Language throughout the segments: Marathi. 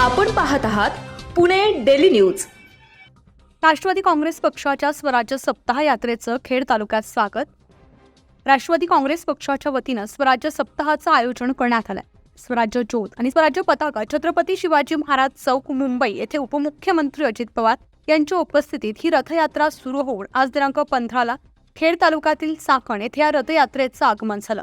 आपण पाहत आहात पुणे डेली न्यूज. राष्ट्रवादी काँग्रेस पक्षाच्या स्वराज्य सप्ताह यात्रेचं खेड तालुक्यात स्वागत. राष्ट्रवादी काँग्रेस पक्षाच्या वतीनं स्वराज्य सप्ताहाचं आयोजन करण्यात आलं स्वराज्य ज्योत आणि स्वराज्य पताका छत्रपती शिवाजी महाराज चौक मुंबई येथे उपमुख्यमंत्री अजित पवार यांच्या उपस्थितीत ही रथयात्रा सुरू होऊन आज दिनांक पंधराला खेड तालुक्यातील चाकण येथे या रथयात्रेचं आगमन झालं.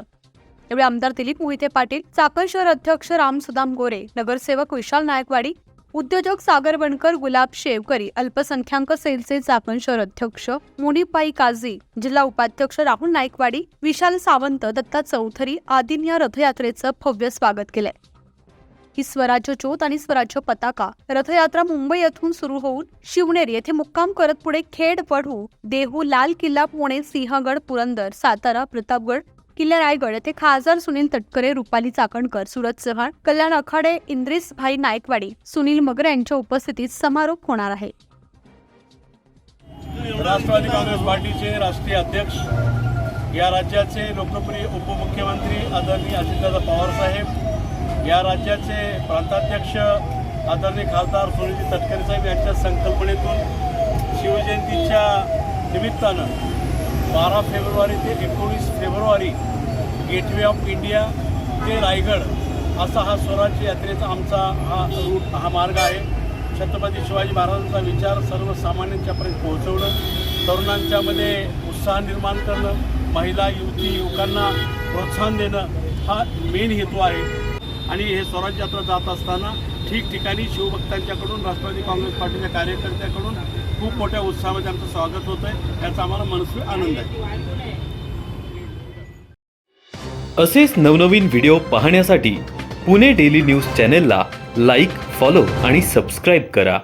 यावेळी आमदार दिलीप मोहिते पाटील चाकण शहर अध्यक्ष राम सुदाम गोरे नगरसेवक विशाल नायकवाडी उद्योजक सागर बनकर गुलाब शेवकरी अल्पसंख्याक सेलचे चाकण शहर अध्यक्ष मोनीपाई काझी जिल्हा उपाध्यक्ष राहुल नाईकवाडी विशाल सावंत दत्ता चौधरी आदींनी या रथयात्रेचं भव्य स्वागत केलंय. ही स्वराज्य ज्योत आणि स्वराज्य पताका. रथयात्रा मुंबई येथून सुरू होऊन शिवनेरी येथे मुक्काम करत पुढे खेड वढू देहू लाल किल्ला पुणे सिंहगड पुरंदर सातारा प्रतापगड किल्ला रायगड येथे खासदार सुनील तटकरे रुपाली चाकणकर सुरज चव्हाण कल्याण अखाडे इंद्रिस भाई नायकवाडी सुनील मगर यांच्या उपस्थितीत समारोप होणार आहे. राष्ट्रवादी काँग्रेस पार्टीचे राष्ट्रीय अध्यक्ष या राज्याचे लोकप्रिय उपमुख्यमंत्री आदरणीय अजितदादा पवार साहेब या राज्याचे प्रांताध्यक्ष आदरणीय खासदार सुनीलजी तटकरे साहेब यांच्या संकल्पनेतून शिवजयंतीच्या निमित्तानं बारा फेब्रुवारी ते एकोणीस फेब्रुवारी गेटवे ऑफ इंडिया ते रायगड असा हा स्वराज्य यात्रेचा आमचा हा रूट हा मार्ग आहे. छत्रपती शिवाजी महाराजांचा विचार सर्वसामान्यांच्यापर्यंत पोहोचवणं तरुणांच्यामध्ये उत्साह निर्माण करणं महिला युवती युवकांना प्रोत्साहन देणं हा मेन हेतू आहे. आणि हे स्वराज यात्रा जात असताना ठिकठिकाणी शिवभक्तांच्याकडून राष्ट्रवादी काँग्रेस पार्टीच्या कार्यकर्त्याकडून खूप मोठ्या उत्साहामध्ये आमचं स्वागत होतं आहे. याचा आम्हाला मनस्वी आनंद आहे. असेच नवनवीन व्हिडिओ पाहण्यासाठी पुणे डेली न्यूज चॅनेलला लाईक फॉलो आणि सबस्क्राईब करा.